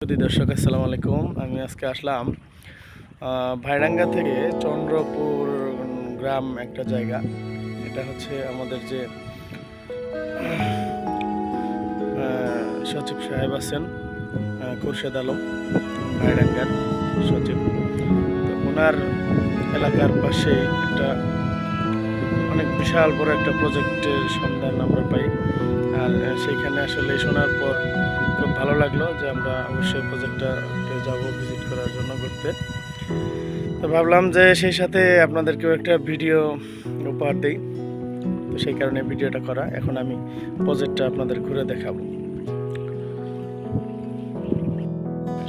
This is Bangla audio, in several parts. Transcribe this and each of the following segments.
দর্শক আসসালামু আলাইকুম। আমি আজকে আসলাম ভাইরাঙ্গা থেকে চন্দ্রপুর গ্রাম একটা জায়গা। এটা হচ্ছে আমাদের যে সচিব সাহেব আছেন খুরশেদ আলম ভাইরাঙ্গার সচিব। তো ওনার এলাকার পাশে একটা অনেক বিশাল বড় একটা প্রজেক্টের সন্ধান আমরা পাই। আর আহ, সেইখানে আসলে শোনার পর ভালো লাগল যে আমরা অবশ্যই প্রজেক্টটাতে যাব ভিজিট করার জন্য ঘুরতে। তো ভাবলাম যে সেই সাথে আপনাদেরকেও একটা ভিডিও উপহার দিই। তো সেই কারণে ভিডিওটা করা। এখন আমি প্রজেক্টটা আপনাদের ঘুরে দেখাবো।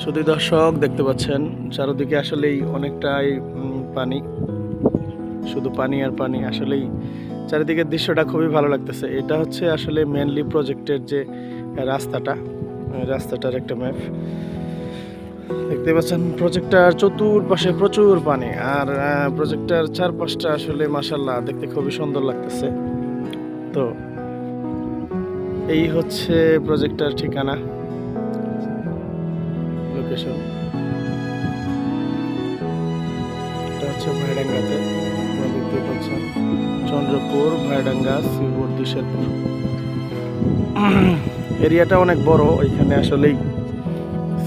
শুধু দর্শক দেখতে পাচ্ছেন, চারদিকে আসলেই অনেকটাই পানি। শুধু পানি আর পানি আসলেই চারিদিকের দৃশ্যটা খুবই ভালো লাগতেছে। এটা হচ্ছে আসলে মেনলি প্রজেক্টের যে রাস্তাটা। রাস্তাটার একটা ম্যাপ। দেখতে পাচ্ছেন, প্রজেক্টটার চতুর্পাশে প্রচুর পানি। আর প্রজেক্টটার চারপাশটা আসলে মাসাল্লাহ দেখতে খুবই সুন্দর লাগতেছে। তো, এই হচ্ছে প্রজেক্টার ঠিকানা। লোকেশন এটা হচ্ছে দেখতে পাচ্ছেন, চন্দ্রপুর, ভাইডাঙ্গা শ্রীবর্দী শেরপুর এরিয়াটা অনেক বড়, এখানে আসলেই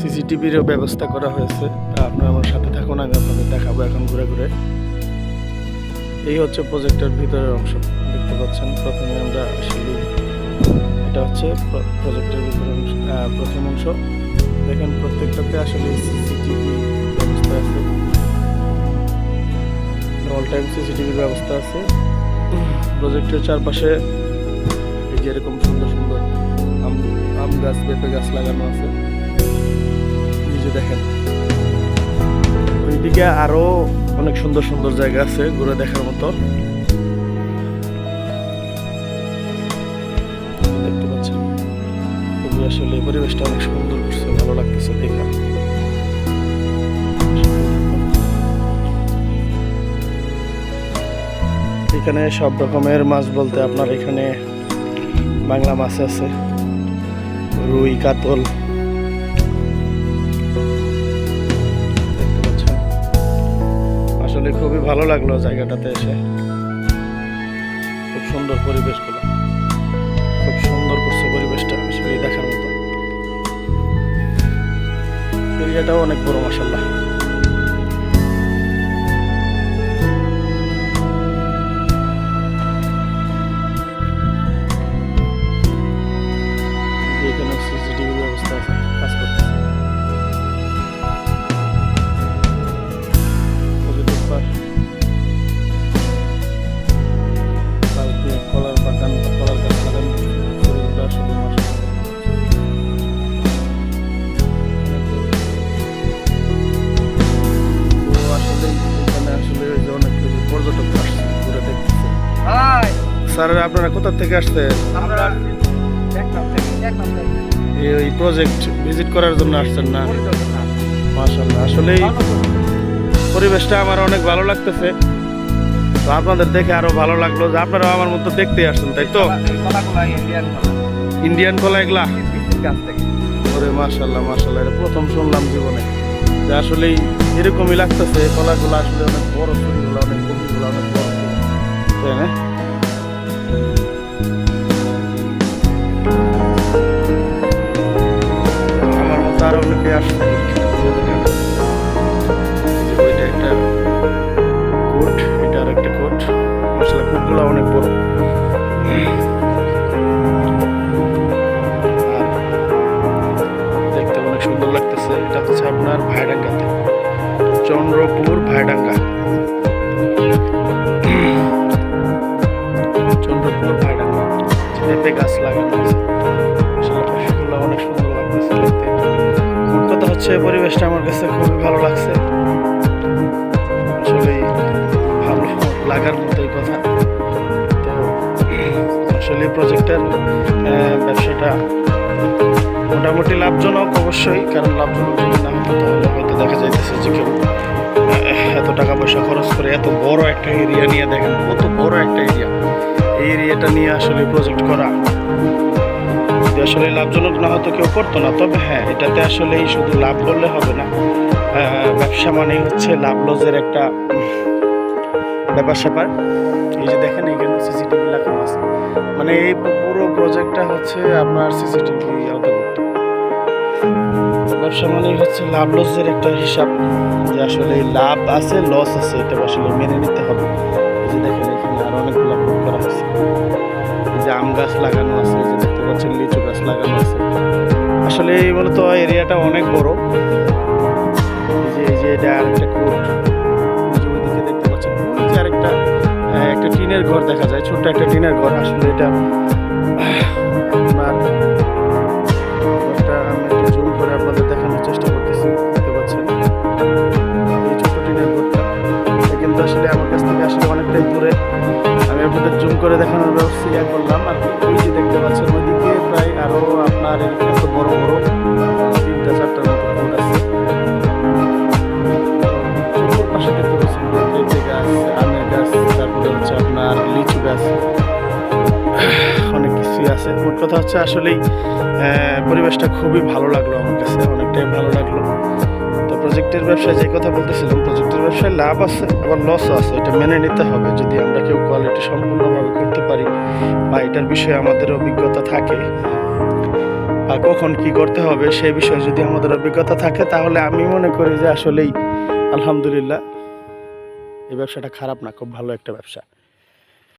সিসিটিভিরও ব্যবস্থা করা হয়েছে। তা আপনারা আমার সাথে থাকুন, আমি আপনাদের দেখাবো এখন ঘুরে ঘুরে। এই হচ্ছে প্রজেক্টের ভিতরের অংশ, দেখতে পাচ্ছেন। প্রথমে আমরা আসলে এটা হচ্ছে প্রজেক্টের ভিতরের অংশ প্রথম অংশ। দেখেন প্রত্যেকটাতে আসলে সিসিটিভি ব্যবস্থা আছে। অল টাইম সিসিটিভির ব্যবস্থা আছে। প্রজেক্টের চারপাশে এই যে এরকম সুন্দর সুন্দর আম গাছ পেঁপে গাছ লাগানো আছে। যে দেখেন, ওইদিকে আরও অনেক সুন্দর সুন্দর জায়গা আছে ঘুরে দেখার মতো। দেখতে পাচ্ছেন? আসলে পরিবেশটা অনেক সুন্দর করছে, ভালো লাগতেছে দেখা। এখানে সব রকমের মাছ বলতে আপনার এখানে বাংলা মাছ আছে। রুই কাতল। আসলে খুবই ভালো লাগল জায়গাটাতে এসে। খুব সুন্দর পরিবেশগুলো। খুব সুন্দর করছে পরিবেশটা আসলে দেখার মতো। এরিয়াটাও অনেক বড় মাসাল্লাহ স্যার আপনারা কোথা থেকে আসছে আমরা দেখলাম থেকে এই প্রজেক্ট ভিজিট করার জন্য আসছেন না? মাশাল্লাহ আসলেই পরিবেশটা আমার অনেক ভালো লাগতেছে। তো আপনাদের দেখে আরও ভালো লাগল যে আপনারাও আমার মতো দেখতে আসছেন তাই তো? ইন্ডিয়ান কলা এগুলা? ওরে মাশাল্লাহ মাশাল্লাহ এটা প্রথম শুনলাম জীবনে। যে আসলেই এরকমই লাগতেছে কলাগুলো আসলে অনেক বড় ফুলগুলো অনেক অনেক বড়। তাই না? আমার পেঁপে গাছ লাগানো হচ্ছে পরিবেশটা আমার কাছে খুবই ভালো লাগছে। আসলে ভালো লাগার মতোই কথা। তো আসলে প্রজেক্টের ব্যবসাটা মোটামুটি লাভজনক অবশ্যই, কারণ লাভজনক যদি না হতো তাহলে হয়তো দেখা যাইতেছে যে কেউ এত টাকা পয়সা খরচ করে এত বড় একটা এরিয়া নিয়ে দেখেন, কত বড় একটা এরিয়া এই এরিয়াটা নিয়ে আসলে প্রজেক্ট করা। আসলে লাভজনক না হতো, কেউ করতো না। তবে হ্যাঁ এটাতে আসলে শুধু লাভ করলে হবে না। ব্যবসা মানেই হচ্ছে লাভ লসের একটা ব্যাপার স্যাপার। এই যে দেখেন এখানে সিসিটিভি লাগানো আছে। মানে এই পুরো প্রজেক্টটা হচ্ছে আপনার সিসিটিভি অন্তর্ভুক্ত। ব্যবসা মানেই হচ্ছে লাভ লসের একটা হিসাব। যে আসলে লাভ আছে, লস আছে এটা আসলে মেনে নিতে হবে। যে দেখেন এখানে অনেকগুলো ফুল করা আছে যে আম গাছ লাগানো আছে যে দেখতে পাচ্ছেন লিচু গাছ লাগানো আছে। আসলে এই মূলত এরিয়াটা অনেক বড়। যে যে এটা আরেকটা ওইদিকে দেখতে পাচ্ছেন যে আরেকটা একটা টিনের ঘর দেখা যায়, ছোট্ট একটা টিনের ঘর। আসলে এটা হচ্ছে আসলেই পরিবেশটা খুবই ভালো লাগল আমার কাছে, অনেকটাই ভালো লাগল। তো প্রজেক্টের ব্যবসায় যে কথা বলতেছিলাম, প্রজেক্টের ব্যবসায় লাভ আছে, আবার লসও আছে, এটা মেনে নিতে হবে। যদি আমরা কেউ কোয়ালিটি সম্পূর্ণভাবে করতে পারি বা এটার বিষয়ে আমাদের অভিজ্ঞতা থাকে বা কখন কি করতে হবে, সে বিষয়ে যদি আমাদের অভিজ্ঞতা থাকে, তাহলে আমি মনে করি যে আসলেই আলহামদুলিল্লাহ, এই ব্যবসাটা খারাপ না, খুব ভালো একটা ব্যবসা।